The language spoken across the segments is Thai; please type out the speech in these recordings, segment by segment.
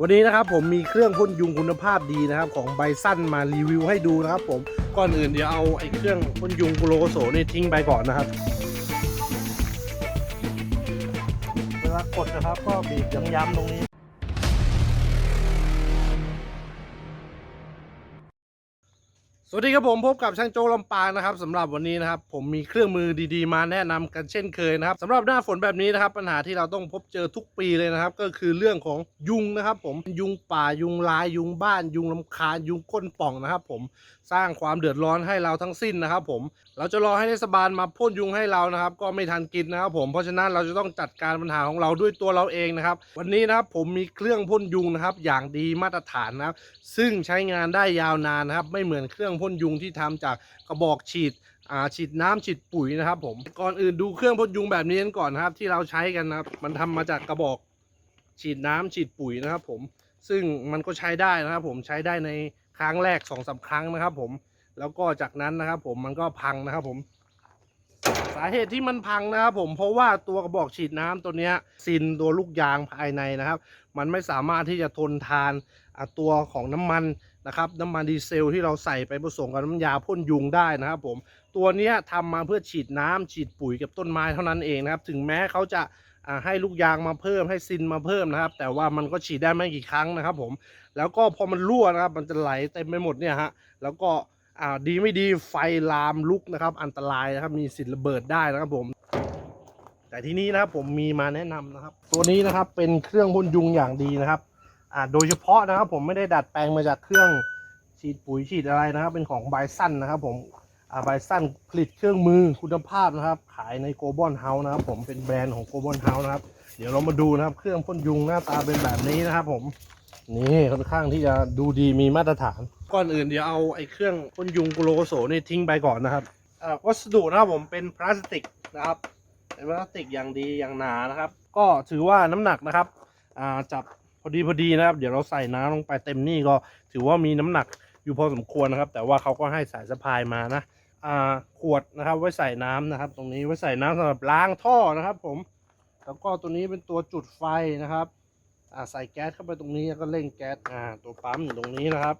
วันนี้นะครับผมมีเครื่องพ่นยุงคุณภาพดีนะครับ ของไบซันมารีวิวให้ดูนะครับ ผมก่อนอื่นเดี๋ยวเอาไอ้เครื่องพ่นยุงโกโลโกโสนี่ทิ้งไปก่อนนะครับ เวลากดนะครับก็บีบย้ำๆตรงนี้ วัสดีครับผมพบกับช่างโจลำปางนะครับสำหรับวันนี้นะครับผมมีเครื่องมือดีๆ มาแนะนำกันเช่นเคยนะครับสำหรับหน้าฝนแบบนี้นะครับ ปัญหาที่เราต้องพบเจอทุกปีเลยนะครับ ก็คือเรื่องของยุงนะครับ ผมยุงป่ายุงลายยุงบ้าน ยุงลำคาญยุงก้นป่องนะครับ ผมสร้างความเดือดร้อนให้เราทั้งสิ้นนะครับ ผมเราจะรอให้เทศบาลมาพ่นยุงให้เรานะครับ ก็ไม่ทันกินนะครับ ผมเพราะฉะนั้นเราจะต้องจัดการปัญหาของเราด้วยตัวเราเองนะครับ วันนี้นะครับผมมีเครื่องพ่นยุงนะครับ อย่างดีมาตรฐานนะครับ ซึ่งใช้งานได้ยาวนานนะครับ ไม่เหมือนเครื่องพ่น่นยุงที่ทำจากกระบอกฉีดอ่าฉีดน้ำฉีดปุ๋ยนะครับ ผมก่อนอื่นดูเครื่องพ่นยุงแบบนี้กันก่อนนะครับ ที่เราใช้กันนะครับมันทำมาจากกระบอกฉีดน้ำฉีดปุ๋ยนะครับ ผมซึ่งมันก็ใช้ได้นะครับ ผมใช้ได้ในครั้งแรกสองสาครั้งนะครับ ผมแล้วก็จากนั้นนะครับ ผมมันก็พังนะครับผมสาเหตุที่มันพังนะครับผมเพราะว่าตัวกระบอกฉีดน้ำตัวเนี้ยซินตัวลูกยางภายในนะครับ มันไม่สามารถที่จะทนทานอะตัวของน้ำมัน นะครับน้ำมันดีเซลที่เราใส่ไปผสมกับน้ำยาพ่นยุงได้นะครับผมตัวนี้ทำมาเพื่อฉีดน้ำฉีดปุ๋ยกับต้นไม้เท่านั้นเองนะครับ ถึงแม้เขาจะให้ลูกยางมาเพิ่มให้ซินมาเพิ่มนะครับ แต่ว่ามันก็ฉีดได้ไม่กี่ครั้งนะครับ ผมแล้วก็พอมันรั่วนะครับ มันจะไหลเต็มไปหมดเนี่ยฮะแล้วก็ดีไม่ดีไฟลามลุกนะครับ อันตรายนะครับมีสิทธิ์ระเบิดได้นะครับผม แต่ที่นี้นะครับผมมีมาแนะนำนะครับ ตัวนี้นะครับเป็นเครื่องพ่นยุงอย่างดีนะครับ อ่าโดยเฉพาะนะครับผมไม่ได้ดัดแปลงมาจากเครื่องฉีดปุ๋ยฉีดอะไรนะครับ เป็นของไบซันนะครับผมอ่าไบซันผลิตเครื่องมือคุณภาพนะครับ ขายในโกลบอลเฮาส์นะครับ ผมเป็นแบรนด์ของโกลบอลเฮาส์นะครับ เดี๋ยวเรามาดูนะครับ เครื่องพ่นยุงหน้าตาเป็นแบบนี้นะครับผมนี่ค่อนข้างที่จะดูดีมีมาตรฐาน ก่อนอื่นเดี๋ยวเอาไอ้เครื่องพ่นยุงกุโลโกโสนี่ทิ้งไปก่อนนะครับอ่าวัสดุนะครับผมเป็นพลาสติกนะครับเป็นพลาสติกอย่างดีอย่างหนานะครับ ก็ถือว่าน้ำหนักนะครับอ่าจับ พอดีพอดีนะครับ เดี๋ยวเราใส่น้ำลงไปเต็มนี่ก็ถือว่ามีน้ำหนักอยู่พอสมควรนะครับ แต่ว่าเขาก็ให้สายสะพายมานะอ่าขวดนะครับ ไว้ใส่น้ำนะครับ ตรงนี้ไว้ใส่น้ำสำหรับล้างท่อนะครับ ผม แล้วก็ตัวนี้เป็นตัวจุดไฟนะครับอ่าใส่แก๊สเข้าไปตรงนี้แล้วก็เร่งแก๊สอ่าตัวปั๊มอยู่ตรงนี้นะครับ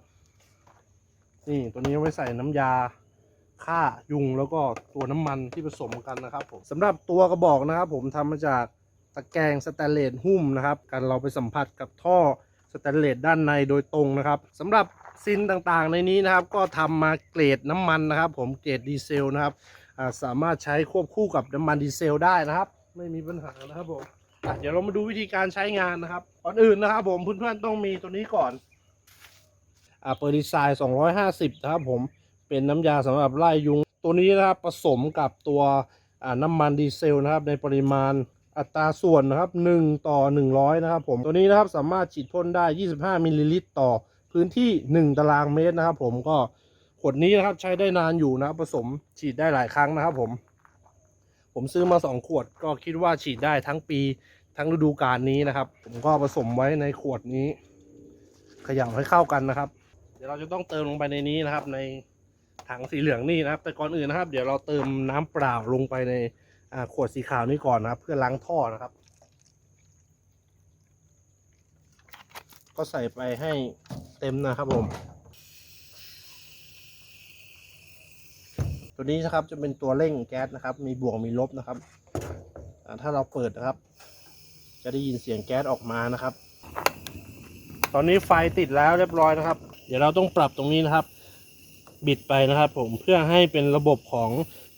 นี่ตัวนี้ไว้ใส่น้ำยาฆ่ายุงแล้วก็ตัวน้ำมันที่ผสมกันนะครับผมสำหรับตัวกระบอกนะครับ ผมทำมาจาก ตะแกรงสแตนเลสหุ้มนะครับกันเราไปสัมผัสกับท่อสแตนเลสด้านในโดยตรงนะครับสำหรับซินต่างๆในนี้นะครับ ก็ทำมาเกรดน้ำมันนะครับ ผมเกรดดีเซลนะครับาสามารถใช้ควบคู่กับน้ำมันดีเซลได้นะครับ ไม่มีปัญหานะครับผมเดี๋ยวเรามาดูวิธีการใช้งานนะครับก่อนอื่นนะครับ ผมเพื่อนๆต้องมีตัวนี้ก่อนอ่าเปิดดีไซน์250 นะครับ ผมเป็นน้ำยาสำหรับไล่ยุงตัวนี้นะครับผสมกับตัวอ่าน้ำมันดีเซลนะครับในปริมาณ อัตราส่วนนะครับ 1 ต่อ 100 นะครับผมตัวนี้นะครับสามารถฉีดพ่นได้ 25มิลลิลิตรต่อพื้นที่ 1 ตารางเมตรนะครับ ผมก็ขวดนี้นะครับใช้ได้นานอยู่นะครับผสมฉีดได้หลายครั้งนะครับ ผม ผมซื้อมา 2 ขวดก็คิดว่าฉีดได้ทั้งปีทั้งฤดูกาลนี้นะครับ ผมก็ผสมไว้ในขวดนี้ขย่าให้เข้ากันนะครับ เดี๋ยวเราจะต้องเติมลงไปในนี้นะครับ ในถังสีเหลืองนี่นะครับ แต่ก่อนอื่นนะครับ เดี๋ยวเราเติมน้ำเปล่าลงไปใน ขวดสีขาวนี้ก่อนนะครับ เพื่อล้างท่อนะครับ ก็ใส่ไปให้เต็มนะครับผม ตัวนี้นะครับจะเป็นตัวเร่งแก๊สนะครับ มีบวกมีลบนะครับถ้าเราเปิดนะครับ จะได้ยินเสียงแก๊สออกมานะครับ ตอนนี้ไฟติดแล้วเรียบร้อยนะครับ เดี๋ยวเราต้องปรับตรงนี้นะครับ บิดไปนะครับ ผมเพื่อให้เป็นระบบของ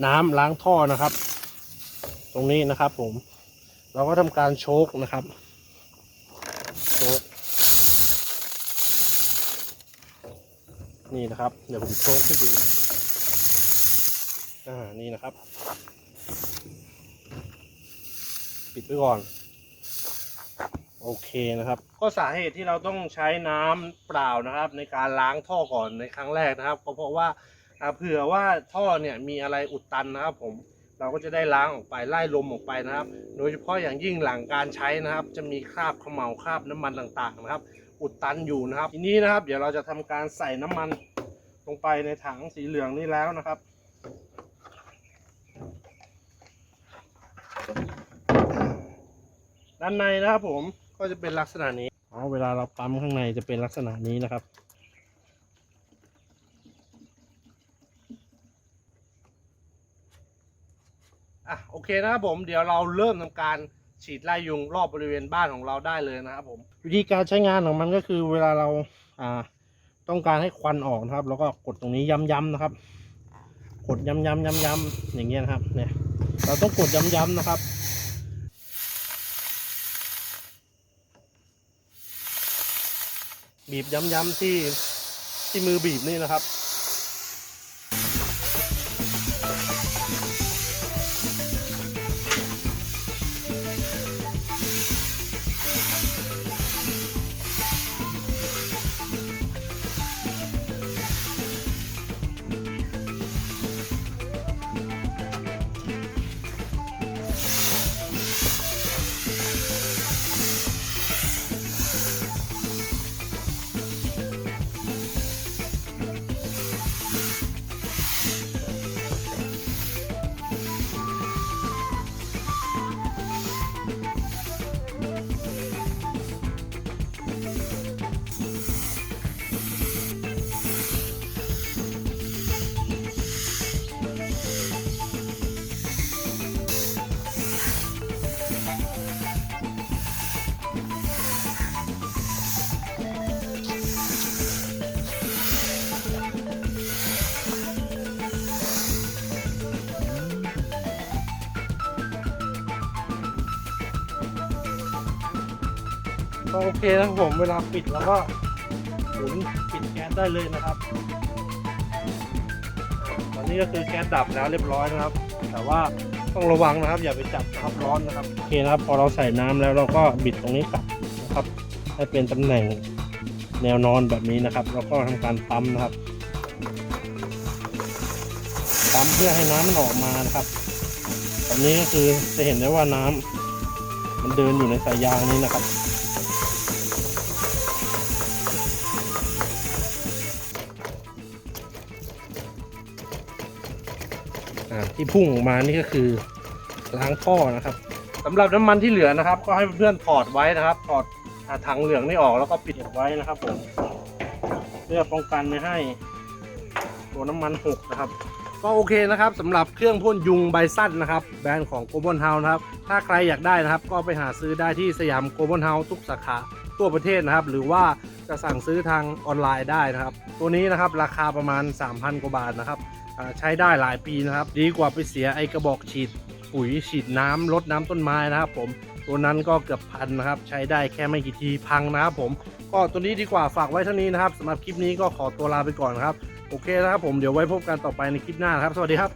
น้ำล้างท่อนะครับ ตรงนี้นะครับ ผม เราก็ทำการโชกนะครับโชกนี่นะครับ เดี๋ยวผมโชกให้ดูอ่านี่นะครับ ปิดไว้ก่อน โอเคนะครับ ก็สาเหตุที่เราต้องใช้น้ำเปล่านะครับ ในการล้างท่อก่อนในครั้งแรกนะครับ ก็เพราะว่าเผื่อว่าท่อเนี่ยมีอะไรอุดตันนะครับผม เราก็จะได้ล้างออกไปไล่ลมออกไปนะครับ โดยเฉพาะอย่างยิ่งหลังการใช้นะครับ จะมีคราบขมเหลาคราบน้ำมันต่างๆนะครับ อุดตันอยู่นะครับ ทีนี้นะครับ เดี๋ยวเราจะทำการใส่น้ำมันลงไปในถังสีเหลืองนี้แล้วนะครับด้านในนะครับผมก็จะเป็นลักษณะนี้อ๋อเวลาเราปั๊มข้างในจะเป็นลักษณะนี้นะครับ อะโอ เคนะครับผมเดี๋ยวเราเริ่มทำการฉีดไล่ยุงรอบบริเวณบ้านของเราได้เลยนะครับผมวิธีการใช้งานของมันก็คือเวลาเราอ่าต้องการให้ควันออกนะครับ แล้วก็กดตรงนี้ย้ำๆนะครับ กดย้ำๆย้ำๆอย่างเงี้ยนะครับ เนี่ย เราต้องกดย้ำๆนะครับบีบย้ำๆที่ที่มือบีบนี่นะครับ ก็โอเคนะครับผมเวลาปิดแล้วก็หมุนปิดแก๊สได้เลยนะครับ ตอนนี้ก็คือแก๊สดับแล้วเรียบร้อยนะครับ แต่ว่าต้องระวังนะครับ อย่าไปจับนะครับร้อนนะครับโอเคนะครับ พอเราใส่น้ำแล้วเราก็บิดตรงนี้กลับนะครับ ให้เป็นตำแหน่งแนวนอนแบบนี้นะครับ แล้วก็ทำการปั๊มนะครับปั๊มเพื่อให้น้ำมันออกมานะครับ ตอนนี้ก็คือจะเห็นได้ว่าน้ำมันเดินอยู่ในสายยางนี้นะครับ ที่พุ่งออกมานี่ก็คือล้างท่อนะครับสำหรับน้ำมันที่เหลือนะครับ ก็ให้เพื่อนถอดไว้นะครับถอดถังเหลืองนี่ออกแล้วก็ปิดไว้นะครับผมเพื่อป้องกันไม่ให้ตัวน้ำมันหกนะครับ ก็โอเคนะครับสำหรับเครื่องพ่นยุงใบสั้นนะครับ แบรนด์ของ g l o b a l House นะครับ ถ้าใครอยากได้นะครับ ก็ไปหาซื้อได้ที่สยาม g l o b a l House ทุกสาขาทั่วประเทศนะครับ หรือว่าจะสั่งซื้อทางออนไลน์ได้นะครับ ตัวนี้นะครับราคาประมาณ 3,000 กว่าบาทนะครับ ใช้ได้หลายปีนะครับ ดีกว่าไปเสียไอกระบอกฉีดปุ๋ยฉีดน้ำลดน้ำต้นไม้นะครับ ผมตัวนั้นก็เกือบพันนะครับ ใช้ได้แค่ไม่กี่ทีพังนะครับผมก็ตัวนี้ดีกว่าฝากไว้เท่านี้นะครับสำหรับคลิปนี้ก็ขอตัวลาไปก่อนนครับ โอเคนะครับผมเดี๋ยวไว้พบกันต่อไปในคลิปหน้านครับ สวัสดีครับ